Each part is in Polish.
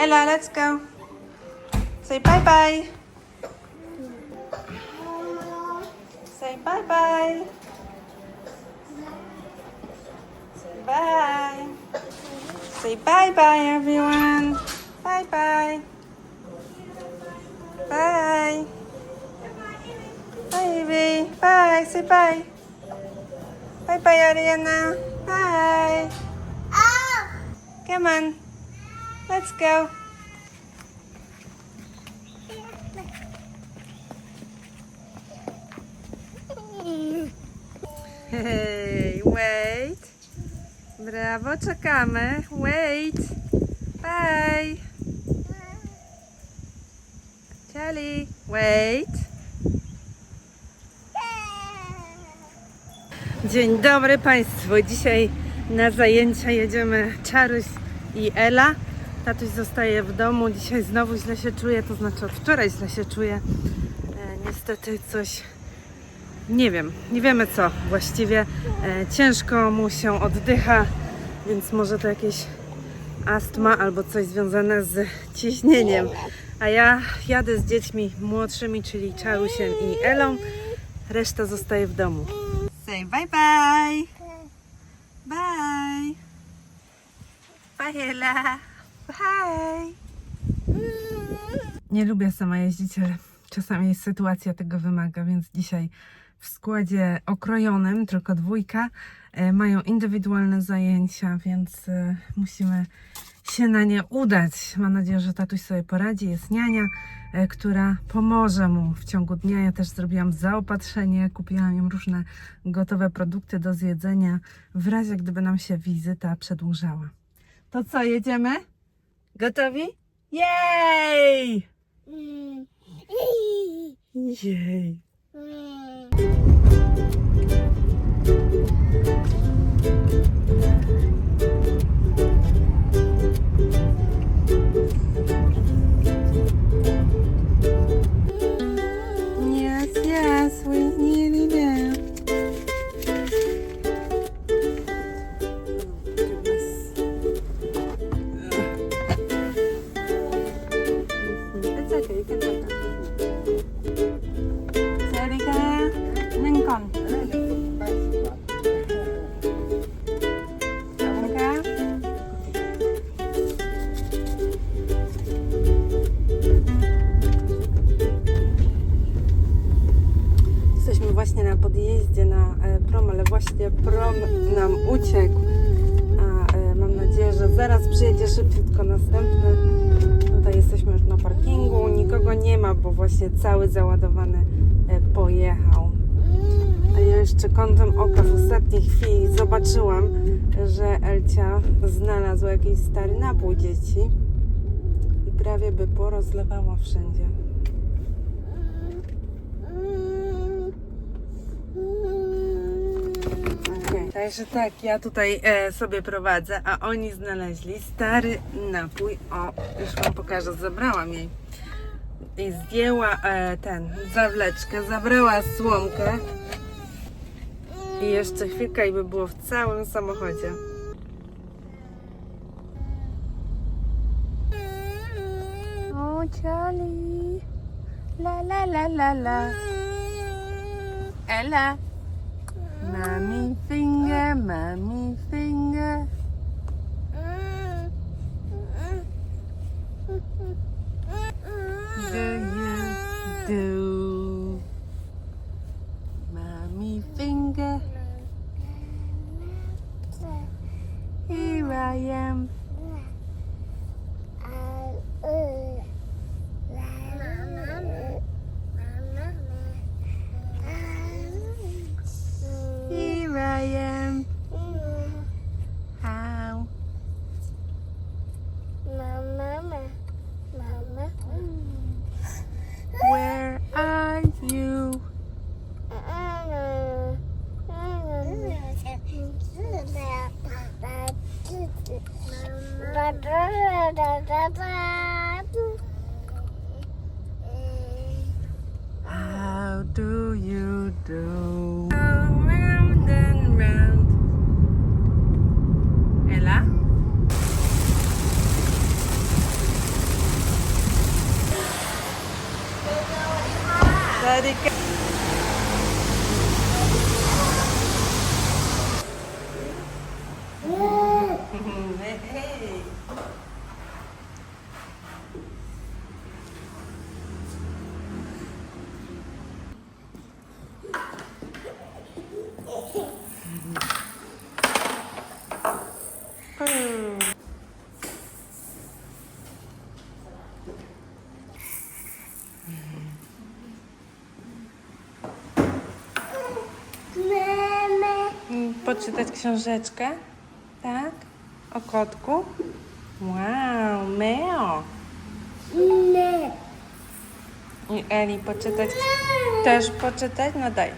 Ella, let's go. Say bye bye. Say bye bye. Say bye. Say bye bye, everyone. Bye bye. Bye. Bye, baby. Bye. Say bye. Bye bye, Ariana. Bye. Oh. Come on. Let's go. Hey, wait. Brawo, czekamy. Wait. Bye. Charlie, wait. Dzień dobry Państwu. Dzisiaj na zajęcia jedziemy Czaruś i Ela. Tatuś zostaje w domu. Dzisiaj znowu źle się czuje, to znaczy od wczoraj źle się czuje. E, niestety coś nie wiem, nie wiemy co właściwie. E, ciężko mu się oddycha, więc może to jakieś astma albo coś związane z ciśnieniem. A ja jadę z dziećmi młodszymi, czyli Czarusiem i Elą. Reszta zostaje w domu. Say bye bye. Bye. Bye Ela. Bye. Nie lubię sama jeździć, ale czasami sytuacja tego wymaga, więc dzisiaj w składzie okrojonym, tylko dwójka, e, mają indywidualne zajęcia, więc e, musimy się na nie udać. Mam nadzieję, że tatuś sobie poradzi. Jest niania, e, która pomoże mu w ciągu dnia. Ja też zrobiłam zaopatrzenie, kupiłam im różne gotowe produkty do zjedzenia, w razie gdyby nam się wizyta przedłużała. To co, jedziemy? Gotowi? Jej! Jej! Znalazła jakiś stary napój dzieci i prawie by porozlewała wszędzie. Także tak, ja tutaj e, sobie prowadzę, a oni znaleźli stary napój. O, już Wam pokażę, zabrałam jej. I zdjęła e, ten, zawleczkę, zabrała słomkę. I jeszcze chwilkę i by było w całym samochodzie. Charlie. La la la la la. Ella. Mommy finger, mommy finger. Do you do? Mommy finger. América. Poczytać książeczkę? Tak? O kotku? Wow, Meo. Nie. I Eli poczytać? Też poczytać? No daj.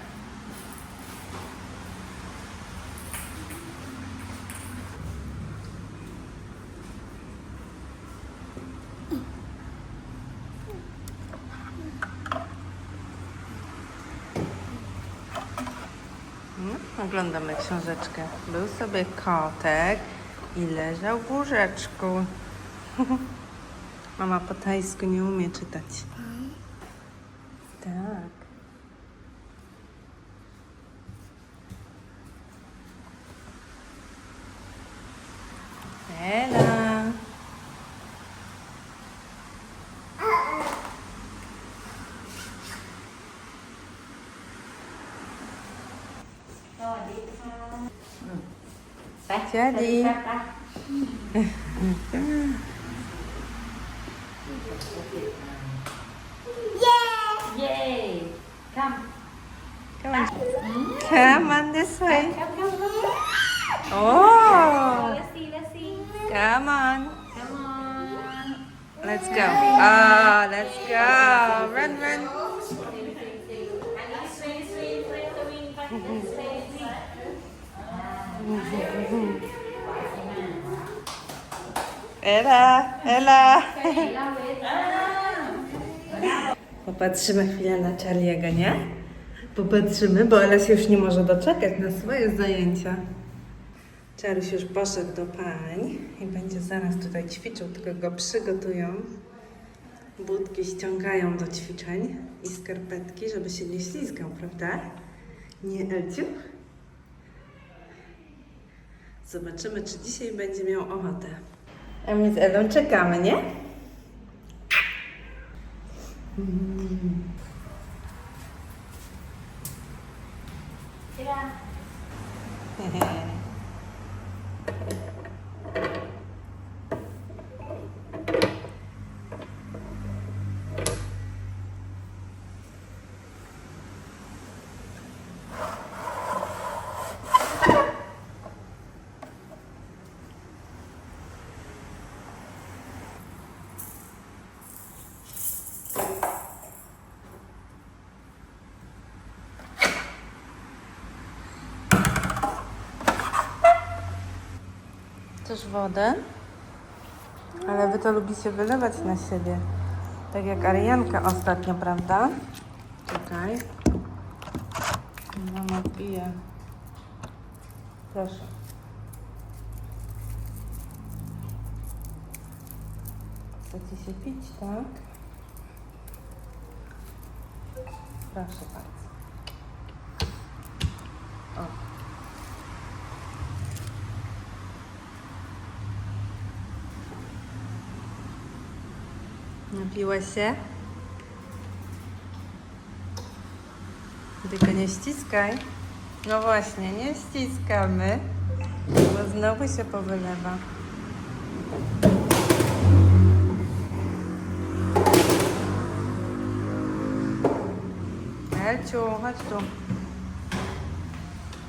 Mm, Oglądamy książeczkę. Był sobie kotek i leżał w łóżeczku. Mama po tajsku nie umie czytać. สวัสดีค่ะไปสวัสดีเย้เย้ come. Come on. Come on this way. Come come oh. Let's see let's see. Come on. Come on. Let's go. Oh let's go. Run run. Ela, Ela. Popatrzymy chwilę na Charlie'ego, nie? Popatrzymy, bo Ela już nie może doczekać na swoje zajęcia. Czaruś już poszedł do pań i będzie zaraz tutaj ćwiczył, tylko go przygotują. Budki ściągają do ćwiczeń i skarpetki, żeby się nie ślizgał, prawda? Nie, Elciu? Zobaczymy, czy dzisiaj będzie miał ochotę. A my z Elą czekamy, nie? Też wodę. Ale wy to lubicie wylewać na siebie. Tak jak Arianka ostatnio, prawda? Czekaj. Mama pije. Proszę. Chcecie się pić, tak? Proszę bardzo. O. Napiłaś się? Tylko nie ściskaj. No właśnie, nie ściskamy, bo znowu się powylewa. Elciu, chodź tu.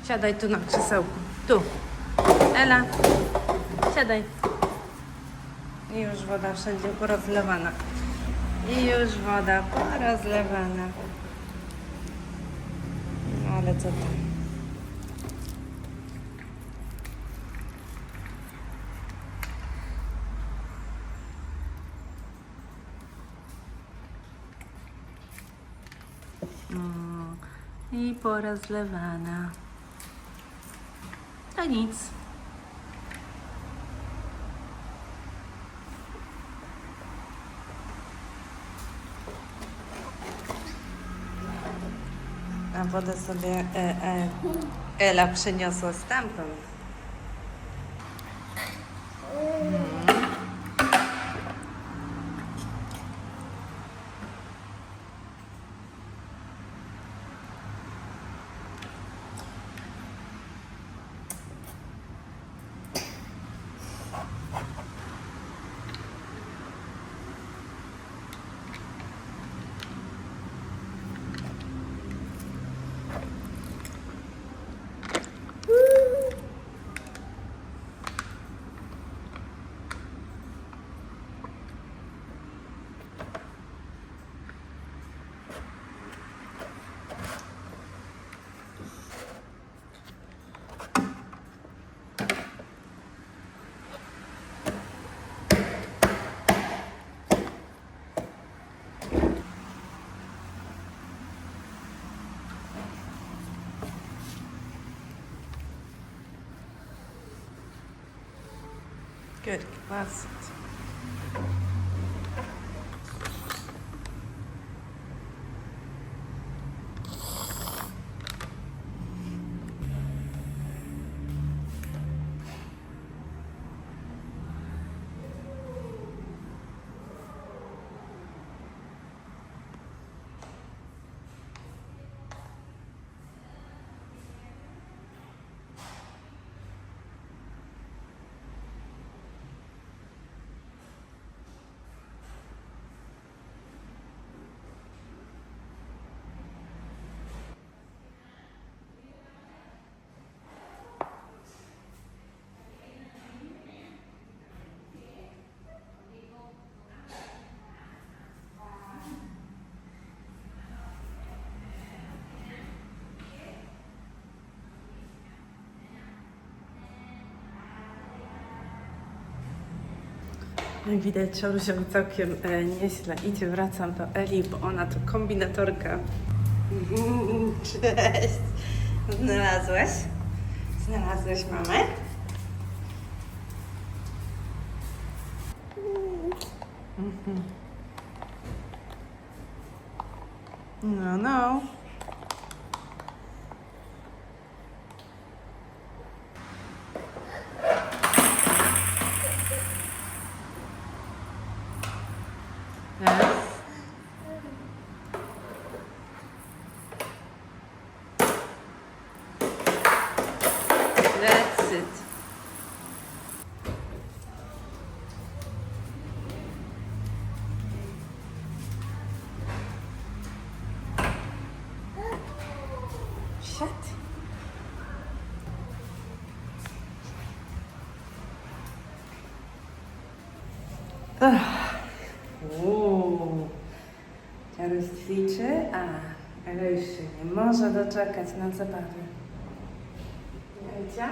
Siadaj tu na krzesełku. Tu. Ela, siadaj. I już woda wszędzie porozlewana. I już woda porozlewana. No ale co tam? I porozlewana. To nic. Wodę sobie e, e, Ela przyniosła stamtąd. Good, class. Jak widać, Czarusiowi całkiem e, nieźle idzie. Wracam do Eli, bo ona to kombinatorka. Cześć! Znalazłeś? Znalazłeś mamę? Mhm. No, no. Jaruś ćwiczy, a się nie może doczekać na zabawę. Elcia?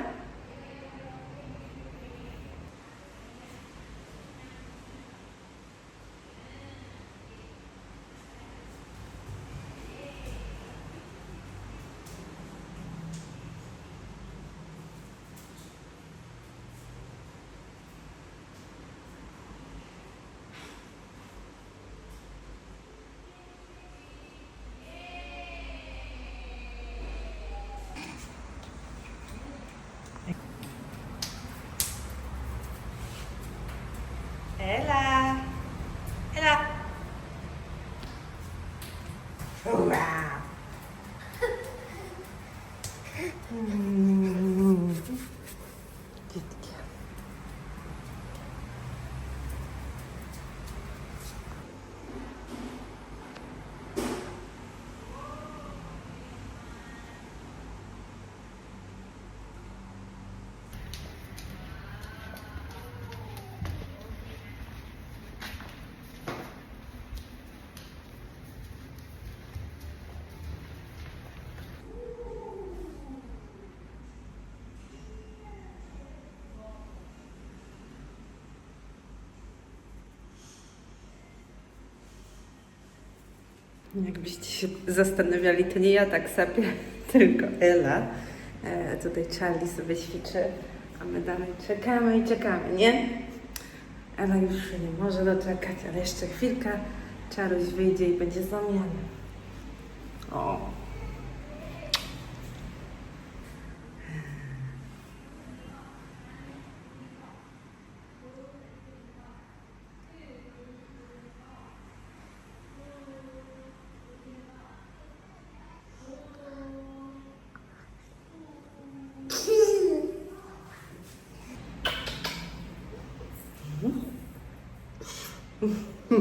Mm. Jakbyście się zastanawiali, to nie ja tak sapię, tylko Ela. E, tutaj Charlie sobie ćwiczy, a my dalej czekamy i czekamy, nie? Ela już się nie może doczekać, ale jeszcze chwilka. Czaruś wyjdzie i będzie zamiana. O.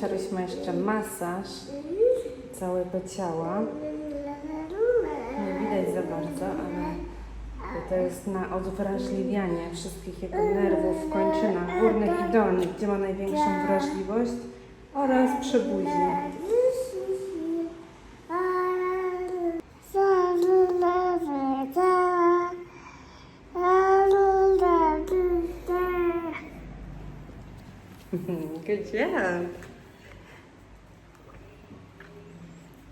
Czeruś ma jeszcze masaż całego ciała. Nie widać za bardzo, ale to jest na odwrażliwianie wszystkich jego nerwów w kończynach górnych i dolnych, gdzie ma największą wrażliwość oraz przy buzi.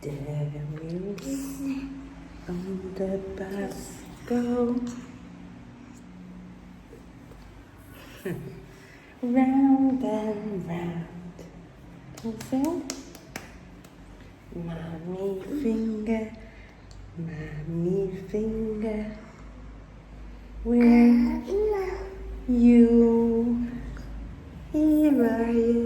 Wheels on the bus go round and round. Can? Mommy finger, mommy finger, where you? Here I am.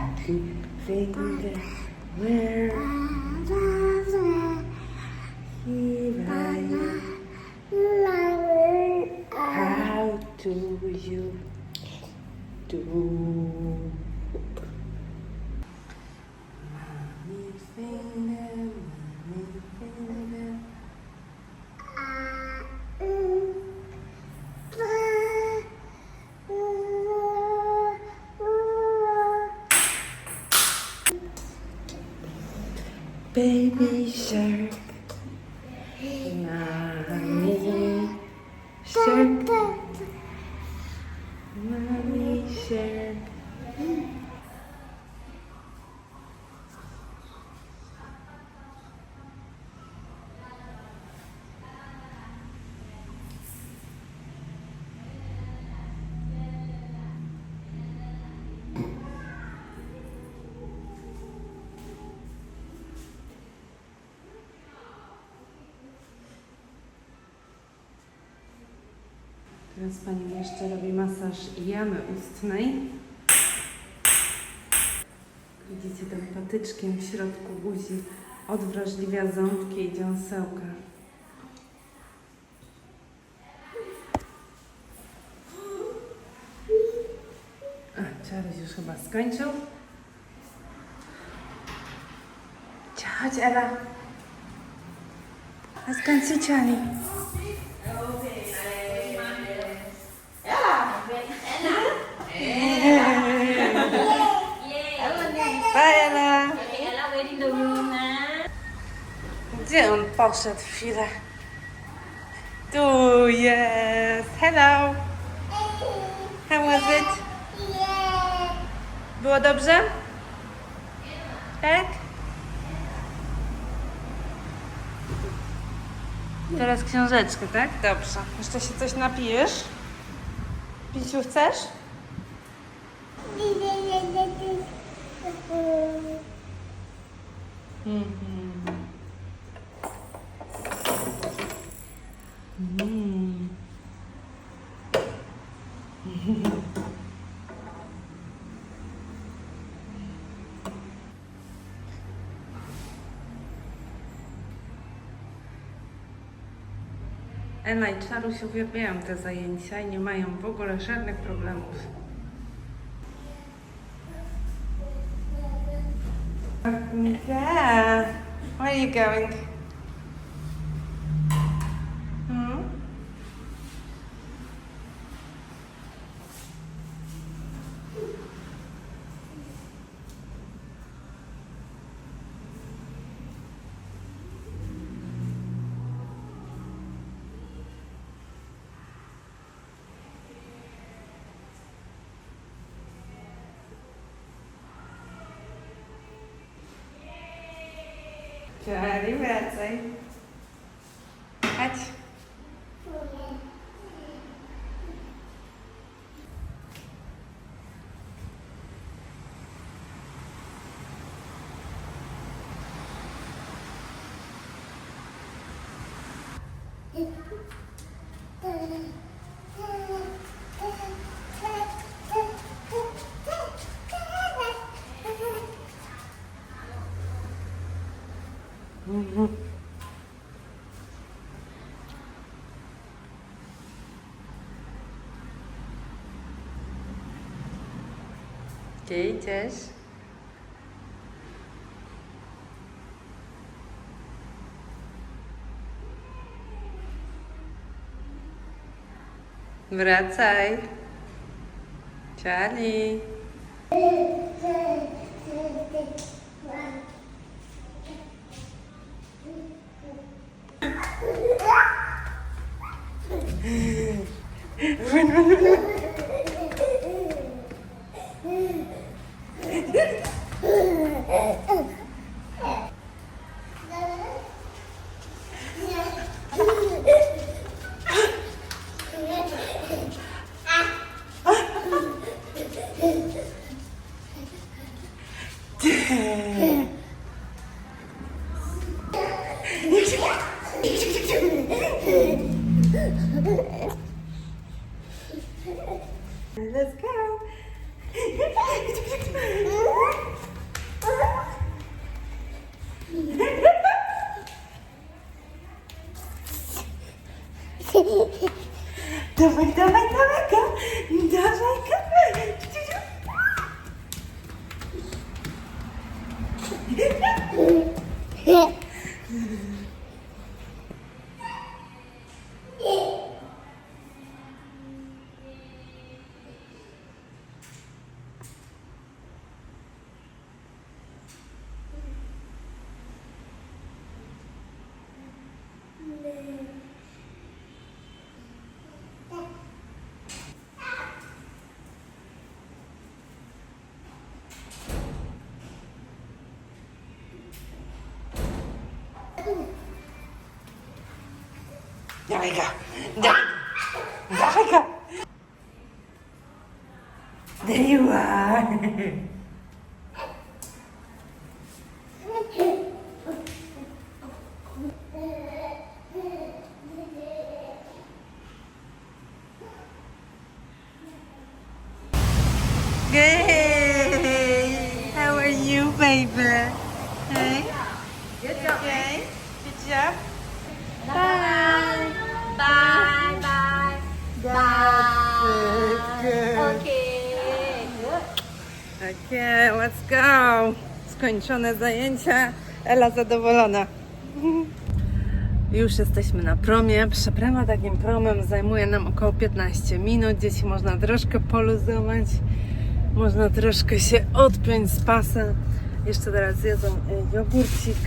Daddy finger, where? Here I am. How do you do? Teraz Pani jeszcze robi masaż jamy ustnej. Widzicie tym patyczkiem w środku buzi odwrażliwia ząbki i dziąsełka. A, Czaruś już chyba skończył. Chodź Ela. A skończy Czarli. Bye Ela. Ella waiting the room na. Poszedł chwilę? Tu jest. Hello. How was it? Było dobrze? Tak? Teraz książeczkę, tak? Dobrze. Jeszcze się coś napijesz? Piciu chcesz? Mhm. Mm. Ela i Czaruś uwielbiają te zajęcia i nie mają w ogóle żadnych problemów. Yeah. Where are you going? Hadi. Chodź. Gdzie idziesz? Wracaj. Charlie. Let's Dum it, dum it, Dawaj go. Dawaj. Dawaj go. There you are. Zajęcia. Ela zadowolona. Już jesteśmy na promie. Przeprawa takim promem zajmuje nam około 15 minut. Dzieci można troszkę poluzować, można troszkę się odpiąć z pasa. Jeszcze teraz jedzą e, jogurcik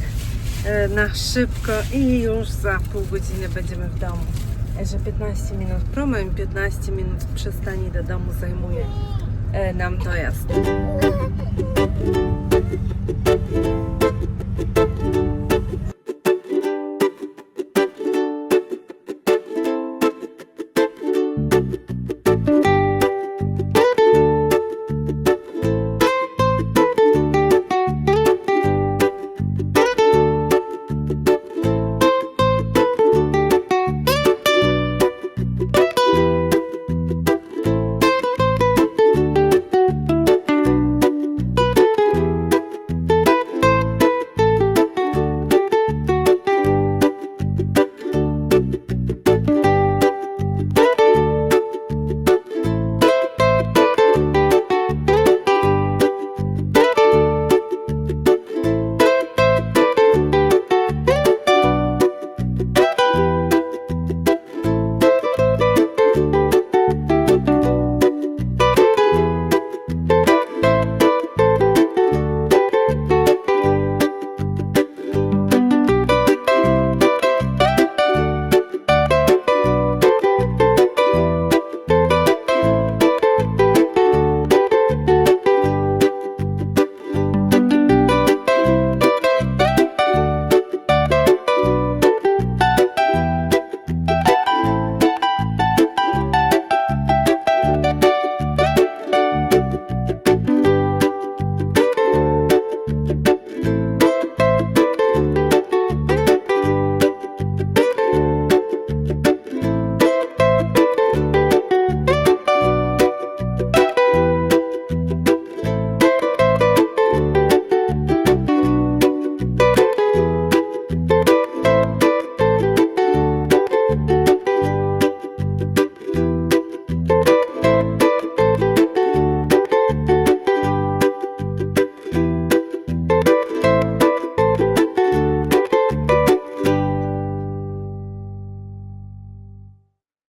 e, na szybko i już za pół godziny będziemy w domu. Także 15 minut promem, 15 minut przystani do domu zajmuje e, nam dojazd.